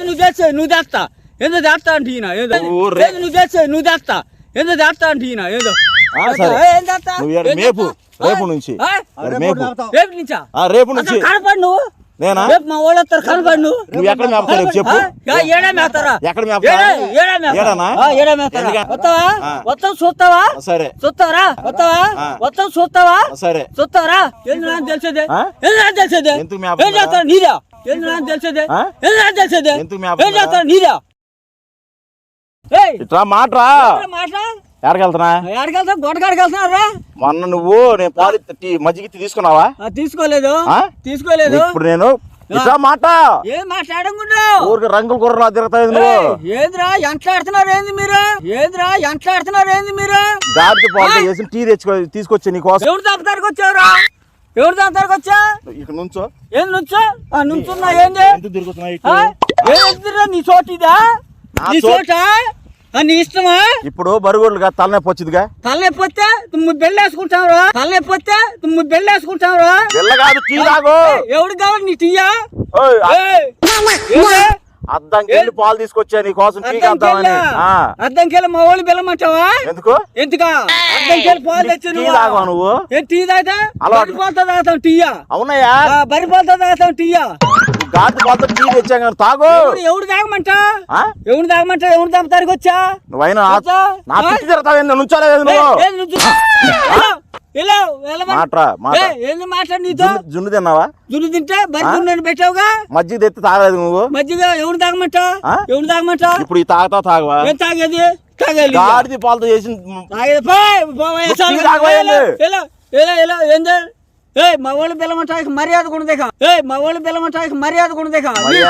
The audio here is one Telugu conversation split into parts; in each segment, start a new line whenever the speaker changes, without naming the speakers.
నువ్వు తెచ్చే నువ్వు తెస్తా ఏదో తెస్తా అంటే ఈయన ఏదో. నువ్వు తెచ్చే నువ్వు తెస్తా ఏదో తెస్తా అంటే ఈయన ఏదో.
మేపు? రేపు? నుంచి.
రేపు నుంచా
ఆ, రేపు నుంచి.
కనపడు నువ్వు?
నేనా?
రేపు మా వాళ్ళు వస్తారు కనపడు నువ్వు?
నువ్వు ఎక్కడ మేపుతావు చెప్పు.
ఏడా మేస్తారా
ఎక్కడ?
వస్తావా? చూస్తావా?
సరే.
చూస్తావరా? వస్తావా? చూస్తావా?
సరే.
చూస్తావరా? తెలిసేదే? తెలిసేదే?
ఎందుకు
నీదా తెలిసేదే? ఏం
ఇట్లా మాట్రా? మొన్న నువ్వు నేను పాలు మజ్జిగ తీసుకున్నావా?
తీసుకోలేదు? తీసుకోలేదు.
ఇప్పుడు నేను ఇట్లా మాట
ఏం మాట్లాడకుండా
ఊరికి రంగులు గుర్రలా తిరుగుతావు నువ్వు?
ఏంద్రా? ఎంట్లాడుతున్నారు ఏంది మీరు? ఏంద్రా? ఎంట్లాడుతున్నారు ఏంది మీరు?
గాడిద పాలు చేసి టీ తెచ్చుకో తీసుకొచ్చా నీ కోసం.
ఎవరు దాపతానికి వచ్చావురా? ఎవరు దాపతానికి వచ్చా?
ఇక్కడ నుంచో.
ఏం నుంచో? ఆ నుంచున్నా ఏంది?
ఎందుకు తిరుగుతున్నా
నీ చోటిదా
నా
నీ
చోటు-
చోట? ఆ, నీ ఇష్టమా?
ఇప్పుడు బరుగుడుగా తలనొప్పి వచ్చిందిగా.
తలనొప్పి వస్తే నువ్వు బెళ్ళేసుకుంటావురా తలనొప్పి వస్తే నువ్వు బెళ్ళేసుకుంటావురా
వెళ్ళ కాదు టీ తాగు.
ఎవడు కావాలి నీ టీయా?
ఓయ్,
ఏయ్, ఏంది?
అద్దంకి వెళ్ళి పాలు తీసుకొచ్చా నీ కోసం టీ
అద్దంకి వెళ్ళా? మా వాళ్ళు బెల్లమంటావా
ఎందుకు?
ఎందుకా? అద్దంకి వెళ్ళి పాలు తెచ్చి
టీ
నువ్వు
తాగవా నువ్వు?
టీ తాగుతా?
అలవాటు.
బరి పాలతో తాగుతాం టీయా?
అవునయ్యా.
ఆ, బరి పాలతో తాగుతాం టీయా?
గాడి పాలతో టీ తెచ్చా కానీ తాగు.
ఎవడు- తాగమంటా?
ఆ?
ఎవడు తాగమంటా? ఎవడు తాగుతారికి వచ్చా?
నువ్వైనా నా-? చుట్టూ తిరుగుతావు నుంచోలేదు నువ్వు? జున్ను తిన్నావా?
జున్ను తింటే? బరి పెట్టావుగా?
మజ్జిగ తెత్తి తాగలేదు నువ్వు?
మజ్జిగ ఎవడు తాగమంటా?
ఆ?
ఎవడు తాగమంటా?
ఇప్పుడు ఈ తాగుతావు తాగవా?
ఏం తాగేది? తాగేది
గాడిది పాలతో చేసిన
తాగేది. ఏయ్ మా వాళ్ళు బెల్లమంటానికి మర్యాద కూడా దేకా ఏయ్ మా వాళ్ళు బెల్లమంటానికి మర్యాద కూడా నీ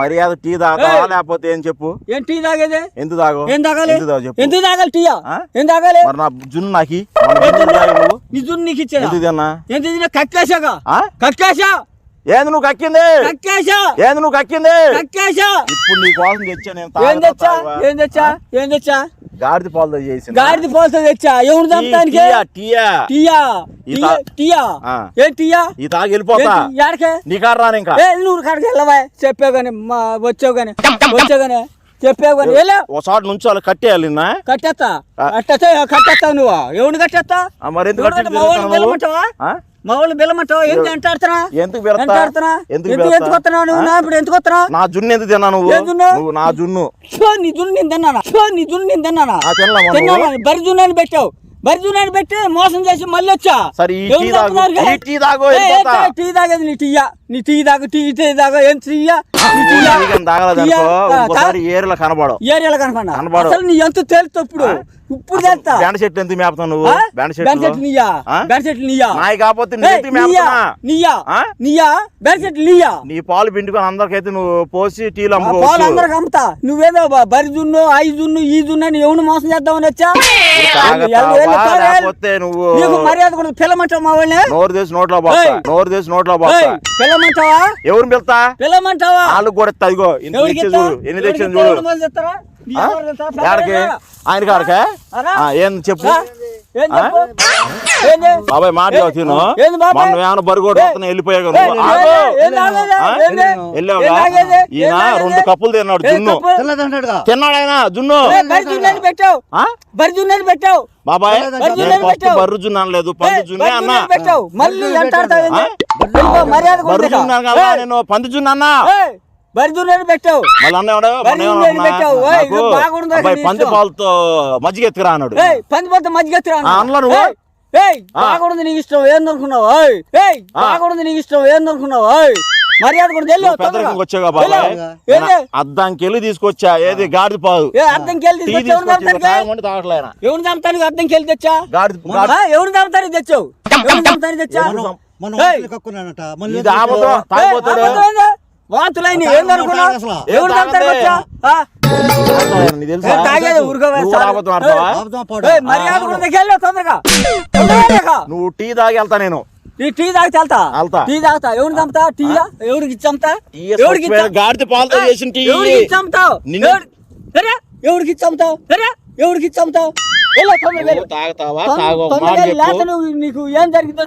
మర్యాద టీ తాగుతావా. లేకపోతే ఏం చెప్పు?
ఏం టీ తాగేది?
ఎందుకు తాగు?
ఏం తాగాలి?
ఎందుకు చెప్పు.
ఎందుకు తాగాలి టీయా? ఏం తాగాలి?
మరి నా జున్ను నాకి? మొన్న జున్ను
నీకు ఇచ్చేదా?
ఎందుకు తిన్నా?
ఎంత తిన్నా? కక్కేశాగా?
ఆ?
కక్కేశా?
ఏంది నువ్వు కక్కింది?
కక్కేశా?
ఏంది నువ్వు కక్కింది?
కక్కేశా?
ఇప్పుడు నీ కోసం తెచ్చా నేను
ఏం తెచ్చా? ఏం తెచ్చా? ఏం తెచ్చా?
గాడిద పాలతో చేసిన
గాడిద పోల్తో తెచ్చా? ఎవడు చంపడానికి?
టీయా టీయా?
టీయా. ఏం టీయా?
ఈ తాగి వెళ్ళిపోతా?
యాడకే?
నీ కారు రాను ఇంకా.
ఏ నువ్వు కాడికి వెళ్ళవా? చెప్పావు కానీ మా వచ్చావు కానీ. వచ్చావు కానీ. చెప్పావు కానీ. వెళ్ళా
ఒకసారి నుంచి వాళ్ళు కట్టేయాలి నిన్న.
కట్టేస్తా. కట్టేస్తా కట్టేస్తావు నువ్వు. ఎవరిని కట్టేస్తా?
మరి ఎందుకు
ఎవరు మా వాళ్ళు బెల్లమంటావా ఏంటి ఎంత ఆడుతున్నా
ఎందుకు ఎందుకు
ఎందుకు
బెడతా?
ఎందుకు వస్తున్నావు నువ్వు? నా ఇప్పుడు ఎందుకు వస్తున్నావు?
నా జున్ను ఎందుకు తిన్నా నువ్వు? నా జున్ను.
నీ జున్ను నేను తిన్నానా? నీ జున్ను నేను తిన్నానా?
ఆ, తినలేమా నువ్వు?
తిన్నానా బరి జున్నాని పెట్టావు. బరి జున్నాని పెట్టి మోసం చేసి మళ్ళీ వచ్చా?
టీ తాగు. టీ
తాగేది నీ టీయా? నీ టీ తాగు టీ టీ తాగు ఏం టీయా?
ఇంకోసారి ఏరిలో కనబడవు.
ఏరియాలో
కనపడవు.
అసలు నీ ఎంత తేలుతా ఇప్పుడు తెలుస్తా
బ్యాండ్ చెట్లు ఎందుకు మేపుతావు నువ్వు? బ్యాండ్ చెట్లు
సెట్లు నీయా?
ఆ?
బ్యాన్ సెట్లు నీయా?
నాయి కాకపోతే
నీయా?
మేపుతున్నా?
నీయా?
ఆ?
నీయా? బ్యాన్ సెట్లు నీయా?
నీ పాలు పిండుకొని అందరికైతే నువ్వు పోసి టీలు
ఆ పాలు అందరికి అమ్ముతా. నువ్వేదో బరి జున్ను ఐ జున్ను ఈ జున్ను అని ఎవడు మోసం చేద్దామని వచ్చా?
నువ్వు
నీకు మర్యాద కూడా పిల్లమంటావు మా వాళ్ళని?
నోరు తీసి నోట్లో
ఏయ్.
నోరు తీసి నోట్లో
ఏయ్, పిల్లమంటావా
ఎవరిని పిలుతా
పిల్లమంటావా
వాళ్ళకి కూడా ఇస్తా, ఇదిగో ఎన్ని
ఎవరికి
తెచ్చే
ఇస్తావు?
చూడు ఎన్ని
ఇస్తావు?
చూడు.
ఎవరు మంది ఇస్తారా? నీ
ఆ?
ఎవరు ఇస్తారా?
యాడికి?
పిల్లలు
ఆయన కాడికా ఏం చెప్పు?
ఆ? ఏం చెప్పు? ఏంది?
బాబాయ్ మాట తిను.
ఏంది బాబాయ్?
మనం ఏమైనా బరుగోడు వెళ్ళిపోయావు?
ఏం
ఈయన? రెండు కప్పులు తిన్నాడు జున్ను. తిన్నాడు ఆయన జున్ను.
ఏ, బరి జున్నని పెట్టావు.
బాబాయ్. బర్రు జున్ను అనలేదు పంది జున్నే అన్నా.
మళ్ళీ మర్యాద
బర్రు. జున్ను కదా నేను? పంది జున్ను అన్నా.
ఏయ్, బరి జున్నని పెట్టావు
మళ్ళీ అన్నాడు
బరి జున్నని పెట్టావు. ఏయ్, ఇది బాగుంది
అబ్బాయి
నీ
పంది. పాలతో మజ్జిగ ఎత్తుకురా అన్నాడు.
ఏయ్ పంది పోతే మధ్య
ఆ, అందులో నువ్వు?
ఏయ్. బాగుంది నీకు ఇష్టం. ఏం దొరుకున్నావు ఏయ్. బాగుంది నీకు ఇష్టం. ఏం దొరుకున్నావు ఏయ్ మర్యాద కూడా
బాబాయ్.
వెళ్ళు.
అద్దానికి వెళ్ళి తీసుకొచ్చా? ఏది? గాడిద పాదు.
ఏ అర్థం కెళ్ళి
టీ
తెచ్చావు ఎవరు
తీసుకొచ్చి
చంపుతానికి
తాగమంటే తాగట్లే ఆయన.
ఎవరు చంపుతానికి అర్థం కెళ్ళి తెచ్చా? ఎవరు చంపుతానికి తెచ్చావు? ఎవరు చంపుతానికి తెచ్చా?
ఎవరు?
వాంతులైన ఏం అనుకున్నావు
అసలు.
ఎవరు
నువ్వు టీ తాగి వెళ్తా నేను.
నీ టీ తాగితే వెళ్తా. టీ తాగుతా? ఎవరిని చంపుతా? టీయా? ఎవరికి చంపుతా
టీ
ఎవరికి
గాడిద పాలతో చేసిన టీ.
ఎవరికి చంపుతావు ఎవరి- ఎవరికి చంపుతావు ఎవరికి చంపుతావు
తాగుతావా? తాగు
నీకు ఏం జరిగిందో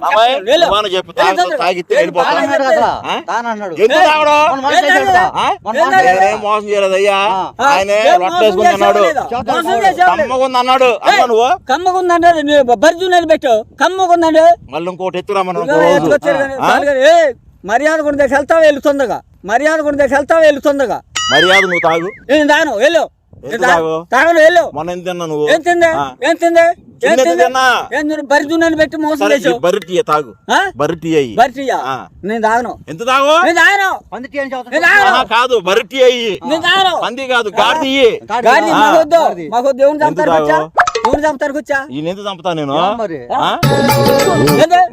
చెప్పు. తాగితే
మోసం
ఆయనే అన్నాడు? కమ్మగుంది అన్నాడు అమ్మ నువ్వు?
నువ్వు
మళ్ళీ ఇంకోటి
మర్యాద కూడా దగ్గర వెళ్తావా తొందరగా. మర్యాద కూడా దగ్గర వెళ్తావా తొందరగా.
మర్యాద నువ్వు తాగు.
నేను తాగను వెళ్ళు? తాగను వెళ్ళు.
మొన్న ఎంత తిన్నా నువ్వు?
ఏం తిందే? తిందే?
తిన్నా.
పెట్టి మోసం చేసావు.
టీ తాగు. టీ అయ్యి.
నేను తాగను.
ఎంత తాగు?
నేను తాగను.
పంది టీ అని చెబుతాడు.
నేను తాగను.
ఆహా, కాదు బర్రె టీ అయ్యి
నేను తాగను.
పంది కాదు
గాడి
గాడి మాకొద్దు. దేవుని చంపుతారు దేవుని చంపుతారు
ఈయన ఎంత చంపుతా నేను?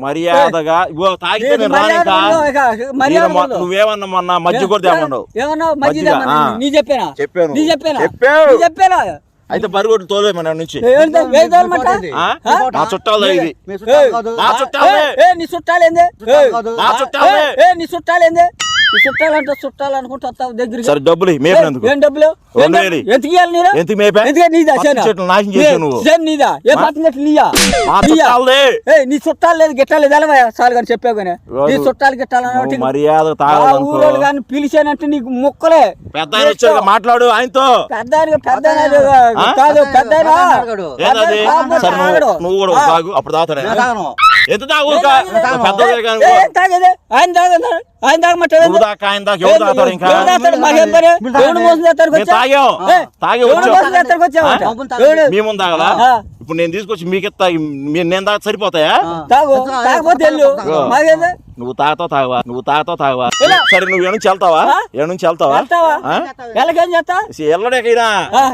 మర్యాదగా ఇగో తాగితే నేను. నువ్వేమన్నా మొన్న మధ్య కూడా తేమన్నావు
ఏమన్నావు? మధ్య. నీ చెప్పానా?
చెప్పాను.
నీ చెప్పానా?
చెప్పావు.
చెప్పానా?
అయితే బరిగొడ్డు తోలే మన నుంచి. చుట్టాలు ఇది.
చుట్టాలు
నీ చుట్టాలేంది
చుట్టాలే.
చుట్టాలేంది నీ చుట్టాలంటే చుట్టాలు అనుకుంటూ వస్తావు దగ్గరికి.
సరే డబ్బులు మేపినందుకు
ఏం డబ్బులు? నీరు?
మేపా?
నీదా
పత్తి
చేనా?
చెట్లు నాశనం చేసావు నువ్వు.
ఏ, చేను నీదా? ఏ పత్తి చెట్లు నీయా? ఏ నీ చుట్టాలు లేదు గిట్టాలు లేదు. ఎలా చాలు కానీ చెప్పావు కానీ నీ చుట్టాలు గిట్టాలు
నువ్వు మర్యాద
ఊరోళ్ళు కానీ పిలిచానంటే నీకు ముక్కలే.
పెద్ద మాట్లాడు ఆయనతో.
పెద్ద పెద్ద? కాదు పెద్ద
సరే నువ్వు- కూడా అప్పుడు తాగుతాడా. ఎంత తాగు ఊరుక?
తాగేది? ఆయన తాగదు ఆయన తాగమంటాడు
దాకా ఆయన దాకా ఎవరు తాగుతారు ఇంకా?
మాకేం పని? ఎవడు మోసం?
తాగాం? మీ ముందు తాగలా. ఇప్పుడు నేను తీసుకొచ్చి మీకు ఇస్తా మీ- నేను తాగ సరిపోతాయా నువ్వు తాగుతావు తాగవా? నువ్వు తాగుతావు తాగవా? సరే నువ్వు ఎడ నుంచి వెళ్తావా?
ఆ?
ఎడ నుంచి వెళ్తావా?
చేస్తా
వెళ్ళడేకైనా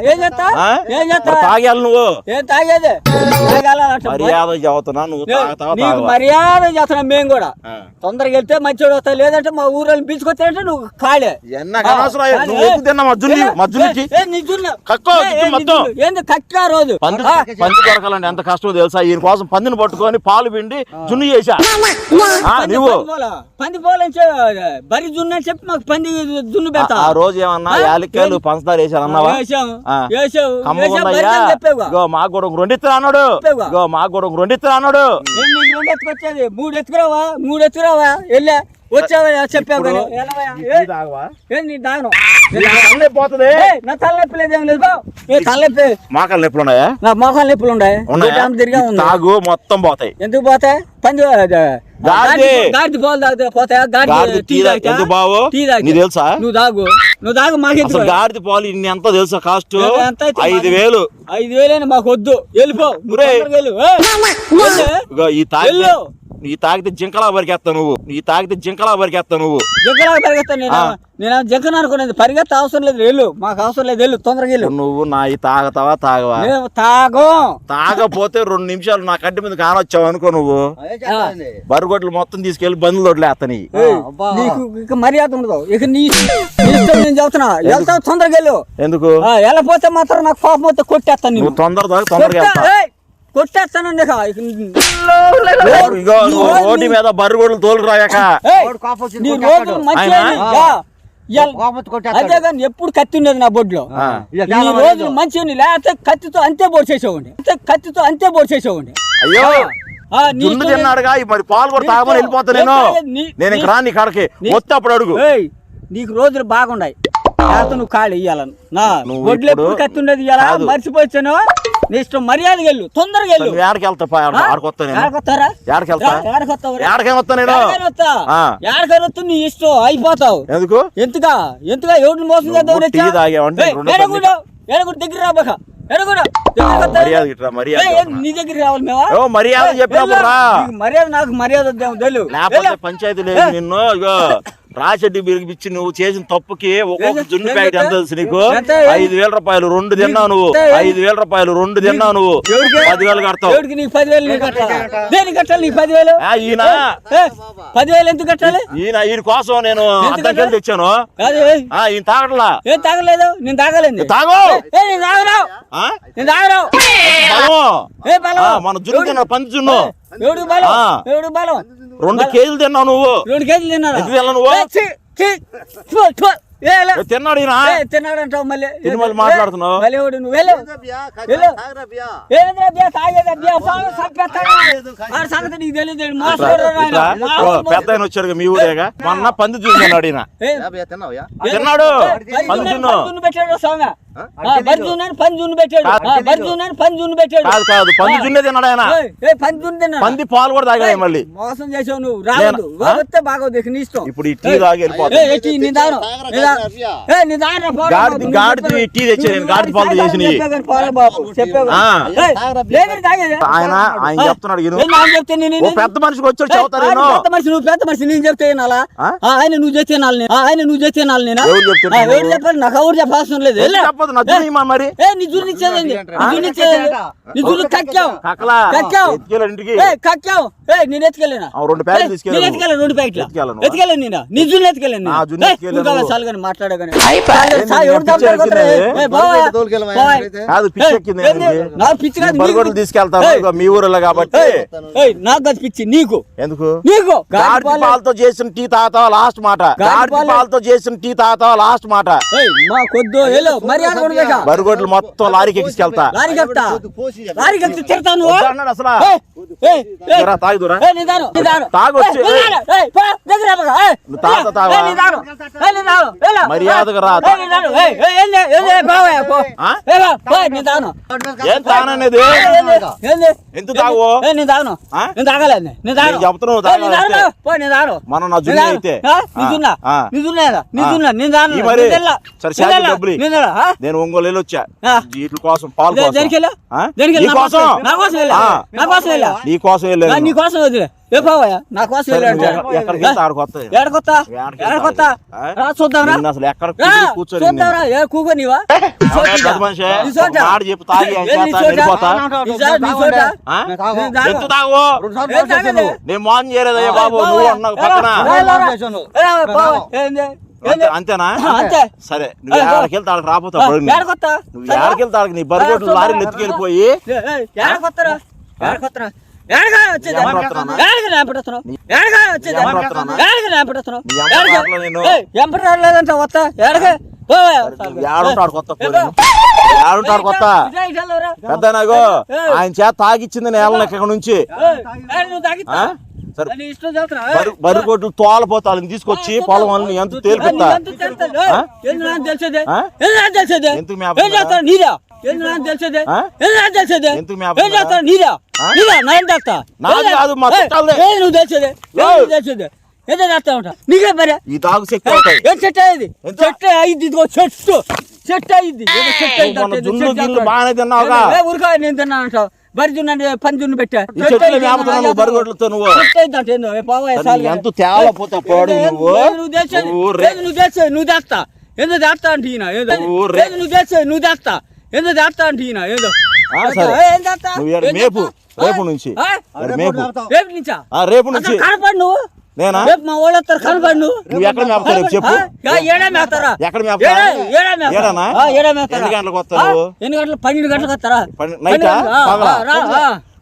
ఏం చేస్తా
ఆ?
ఏం చేస్తా
మరి తాగాలి నువ్వు.
ఏం తాగేది.
మర్యాద చదువుతున్నా నువ్వు తాగుతావా
మర్యాద చేస్తున్నాం మేము కూడా. తొందరగా వెళ్తే మంచివాడు వస్తా లేదంటే మా ఊరోళ్ళని పిలుచుకొచ్చారంటే నువ్వు ఖాళీ
ఎన్న కనవసరం అయ్యా. నువ్వు తిన్నా మజ్జుని మజ్జునికి. కక్కో, మొత్తం.
ఏంది కక్కా రోజు?
దొరకాలంటే ఎంత కష్టమో తెలుసా? ఈయన కోసం పందిని పట్టుకొని పాలు పిండి జున్ను చేశా. నువ్వు.
పంది పోలా. పంది పోలని బరి జున్ను అని చెప్పి మాకు పంది జున్ను
ఆ-
పెడతా.
ఆ రోజు ఏమన్నా? యాలక్కాయలు పంచదార వేసారు అన్నావా. ఇగో మాకు కూడా రెండు ఇత్తరా అన్నాడు. ఇగో మాకు కూడా రెండు ఇత్తరా అన్నాడు
మూడు ఎత్తుకురావా? మూడు ఎత్తుకురావా? వెళ్ళా. వచ్చావా చెప్పావు
మోకాలు నొప్పులు ఉన్నాయా?
నా మోకాలు నొప్పులు ఉన్నాయి? తిరిగా
తాగు మొత్తం పోతాయి.
ఎందుకు పోతాయి? పంది పోలు పోతాయా?
తాగి- బావు. నీకు తెలుసా?
నువ్వు తాగు. నువ్వు తాగు మాకు
గాడిద పాలు ఇన్ని ఎంత తెలుసా కాస్ట్? ఐదు వేలు.
ఐదు వేలైనా మాకు వద్దు. వెళ్ళిపో.
ఈ
వెళ్ళు.
ఈ తాగితే జింకలా బరికేస్తావు నువ్వు. ఈ తాగితే జింకలా బరికేస్తావు నువ్వు.
జగ్గలా పరిగెత్తాను నేను. నేను జగ్గన అనుకునేది పరిగెత్త అవసరం లేదు వెళ్ళు. మాకు అవసరం లేదు వెళ్ళు. తొందరగా వెళ్ళు.
నువ్వు నా ఈ తాగతావా తాగవా?
తాగం.
తాగపోతే రెండు నిమిషాలు నా కంటి మీద కానొచ్చావు అనుకో నువ్వు? బరుగొడ్లు మొత్తం తీసుకెళ్ళి బంధువులు
అబ్బా.
నీకు ఇక మర్యాద ఉండదు. ఇక నీ ఇష్టం నేను చెబుతున్నా వెళ్తావు తొందరగా వెళ్ళు.
ఎందుకు?
ఆ, వెళ్ళపోతే మాత్రం నాకు కోపం వస్తే కొట్టేస్తాను
నువ్వు
నేను
తొందర తాగు తొందరగా రోడ్డు మీద బర్రుగొడ్లు తోలు రాయక
ఏయ్,
వాడు కోపం వచ్చింది
నీ
కొట్టేస్తాడు.
రోజులు మంచిగా
ఆయన?
యా. ఇయాల-
కోపం వచ్చి కొట్టేస్తాడు.
అదే కానీ ఎప్పుడు కత్తి ఉండేది నా బొడ్లో? రోజులు
మంది
మంచిగా లేకపోతే కత్తితో అంతే బోర్ చేసేవాడి అంతే కత్తితో అంతే బోర్ చేసేవాడి
అయ్యో! జున్ను తిన్నాడుగా ఈ మరి పాలు కూడా తాగమని. వెళ్ళిపోతా నేను. నేను ఇంక రాని కాడకి.
నీ-
వస్తే అప్పుడు అడుగు.
ఏయ్, నీకు రోజులు బాగుండాయి. లేకపోతే నువ్వు ఖాళీ ఇయ్యాలను. నా బొడ్లు ఎప్పుడు కత్తి ఉండేది ఇయ్యాలా?
కాదు.
నీ ఇష్టం వెళ్ళు తొందరగా వెళ్ళు.
నువ్వు ఏడకి వెళ్తా ఆడకొస్తా నేను?
ఏడకొస్తారా
ఏడకి వెళ్తా?
ఏడకొస్తావు
ఏడకేం వస్తా నేను? ఆ.
ఏడకొస్తా నీ ఇష్టం అయిపోతావు.
ఎందుకు?
ఎంతగా ఎంతగా ఎవరిని మోసం చేద్దాం
టీ తాగావంటే
దగ్గర రాబోక
మర్యాద మర్యాద చెప్పినప్పుడు. రా.
నీకు మర్యాద నాకు
పంచాయతీ లేదు నిన్ను ఇగో రాచెడ్డి బిరిగిపిచ్చి నువ్వు చేసిన తప్పుకి ఒక్కొక్క జున్ను ప్యాకెట్ ఎంత నీకు? ఐదు వేల రూపాయలు రెండు తిన్నావు నువ్వు? ఐదు వేల రూపాయలు రెండు తిన్నావు నువ్వు? పదివేలు కడతావు. ఈయన?
పదివేలు ఎందుకు కట్టాలి?
ఈయన ఈయన కోసం నేను? తెచ్చాను. ఈయన తాగట్లా.
ఏం తాగలేదు? నేను తాగలేదు.
తాగు!
ఏ నేను తాగరావు? నేను తాగరావు.
మన జున్ను పంది జున్ను.
ఎవడు బలం. ఎవడు బలం?
రెండు కేజీలు తిన్నావు నువ్వు.
రెండు కేజీలు
తిన్నావు నువ్వు? తిన్నాడు
తిన్నాడంటావు మళ్ళీ.
మళ్ళీ మాట్లాడుతున్నావు.
మళ్ళీ ఎవడు నువ్వు? వెళ్ళు. సంగతి నీకు తెలియదు.
పెద్ద ఆయన వచ్చాడు మీ ఊరేగా. మొన్న పంది ఈయన.
తిన్నావా?
తిన్నాడు.
పంది
పంది
జున్ను-
తిన్ను
పంది జున్ను పెట్టాడు స్వామి. ఆ, బరి జున్నని పంది జున్ను పెట్టాడు.
కాదు,
పెట్టాడు.
కాదు కాదు పంది జున్నే తిన్నాడు ఆయన.
పంది జున్ను తిన్నాడు.
పంది పాలు కూడా తాగాడు మళ్ళీ.
మోసం చేసావు నువ్వు. రావద్దు? వస్తే బాగోదు నీ ఇష్టం.
ఇప్పుడు ఈ టీ తాగి గాడిద- గాడిద టీ తెచ్చా నేను, పాలు. ఆయన ఆయన చెప్తున్నాడు పెద్ద మనిషికి వచ్చాడు
ఏయ్,
చెబుతారు
ఆయన
నేను
పెద్ద మనిషి నువ్వు పెద్ద మనిషి నేను చెప్తే ఆయన నువ్వు ఆ, ఆయన నువ్వు వినాలి నేను?
ఎవరు
నాకు ఎవరు చెప్పాల్సిన లేదు.
మరి.
నీ ఇచ్చేదండి ఇచ్చేదండి నీ కక్కావు. కక్కావు. కక్కావు. నేను ఎత్తుకెళ్ళినా?
ఆ, రెండు ప్యాకెట్లు
నేను ఎత్తుకెళ్ళాను రెండు ప్యాకెట్లు.
ఎత్తుకెళ్ళను.
ఎత్తుకెళ్ళాను నేను నీ జున్ను ఎత్తుకెళ్ళాను
ఆ, జున్ను ఎత్తుకెళ్ళాను.
చాలు కానీ మాట్లాడా కానీ
ఏంది
సార్, ఎవరు
పిచ్చి
దమ్ముతారు కొత్తరా?
ఎక్కింది?
ఏ, బావా,
బరుగొడ్డు తోలుకెళ్ళమా?
బావా.
అయితే?
కాదు పిచ్చి
ఏయ్,
ఎక్కింది
ఏంది?
ఆయనకి.
నా పిచ్చి కాదు
బరుగొడ్లు
నీకు.
తీసుకెళ్తాను
ఏయ్,
ఇదిగో మీ ఊరిలో కాబట్టి.
నాకు అది పిచ్చి నీకు.
ఎందుకు?
నీకు.
పాలతో చేసిన టీ తాతావా లాస్ట్ మాట? పాలతో చేసిన టీ తాతావా లాస్ట్ మాట? బరుగొడ్లు మొత్తం లారీకి ఎక్కించుకెళ్తా.
లారీకి ఎక్కి
అసలు? తాగుదురా. తాగొచ్చు. తాత తావా? మర్యాదగా రా. ఏం తాననేది? ఎంత తాగు?
నేను తాగలేదు,
చెప్తున్నావు. మన నా జున్ను. అయితే. మరి. సరే. డబ్బులు ఒంగోలు వచ్చా. వీటి కోసం పాలు కోసం నీ కోసం
నా కోసం నీ కోసం వదిలే ఏ నా కోసం? రా చూద్దాంరా.
అసలు ఎక్కడ
చూద్దాంరా. ఏ
మోసం చేయలేదయ్యా బాబు నువ్వు అన్నావు పక్కన. అంతే- అంతేనా?
అంతే.
సరే నువ్వు ఏడకి వెళ్తే ఆడికి నువ్వు ఏడకి వెళ్తే నీ బరుగొడ్లు లారీలు ఎత్తుకెళ్ళిపోయి.
ఎడకొత్తరా ఎడకొత్తరా వస్తా.
ఏడుంటాడు కొత్త. పెద్ద నాగో ఆయన చేత తాగిచ్చింది నేల ఇక్కడ నుంచి. బరు- తోలపోతాను తీసుకొచ్చి పొలం వాళ్ళని ఎంత?
ఎందుకు తెలిసేది? ఏం చేస్తా? ఏదో ఉంటా? నీకే మరి
ఈ తాగు శక్తి అవుతాయి.
ఏం చెట్టు అయ్యింది? చెట్టు అయ్యింది ఇదిగో చెట్టు చెట్టు అయ్యింది చెట్టు అయ్యింది చెట్టు.
బాగానే తిన్నావుగా?
ఏ, ఊరుకో నేను తిన్నా అంటావు. బరి జున్ను పని జున్ను పెట్టా.
ఈ చెట్లు మేపుతున్నావు నువ్వు. బరుగొడ్లతో నువ్వు
ఏందో.
ఎంత పోడు నువ్వు?
నువ్వు?
నువ్వు
తెస్తా అంటే ఈయన ఏదో.
నువ్వు
ఏదో నువ్వు తెస్తా ఏదో తెస్తా అంటే ఈయన ఏదో.
మేపు? రేపు? నుంచి.
రేపు నుంచా
ఆ, రేపు నుంచి?
అసలు కనపడు నువ్వు?
నేనా
రేపు మా వాళ్ళు వస్తారు కనపడు నువ్వు
నువ్వు ఎక్కడ మేపుతావు రేపు చెప్పు
ఆ? యా, ఏడా మేస్తారా
ఎక్కడ మేపుతా
ఏడా ఏడా మేస్తారా?
ఏడానా?
ఆ, ఏడా మేస్తారా?
ఎన్ని గంటలకు వస్తావు?
ఎన్ని గంటలు పన్నెండు గంటలకు వస్తారా
నైటా?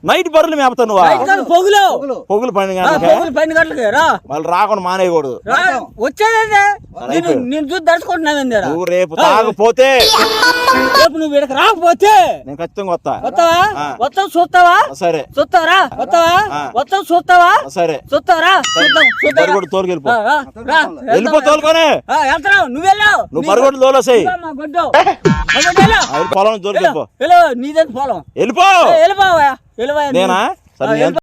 నైట్ బర్రెలు మేపుతావు నువ్వు
పొగులు.
పొగులు. పన్నెండు
ఆ,
గంటలకే
పొగులు పన్నెండు గంటలకి రా.
వాళ్ళు రాకుండా మానేయకూడదు.
నేను చూసి
నువ్వు రేపు తాగపోతే
రేపు నువ్వు వీడకి రాకపోతే
నేను ఖచ్చితంగా వస్తా.
వస్తావా. వస్తావు చూస్తావా?
సరే.
చూస్తావరా వస్తావా. వస్తావు చూస్తావా?
సరే.
చూస్తావరా చూద్దాం
తోలుకెళ్ళిపో. వెళ్ళిపో తోలుకొని.
ఆ, వెళ్తున్నావు. నువ్వు వెళ్ళావు
నువ్వు తోలేసాయి. పొలం తోలుకెళ్ళిపో.
వెళ్ళు నీదే పొలం.
వెళ్ళిపో.
వెళ్ళిపోవా? వెళ్ళిపోయా
నేనా?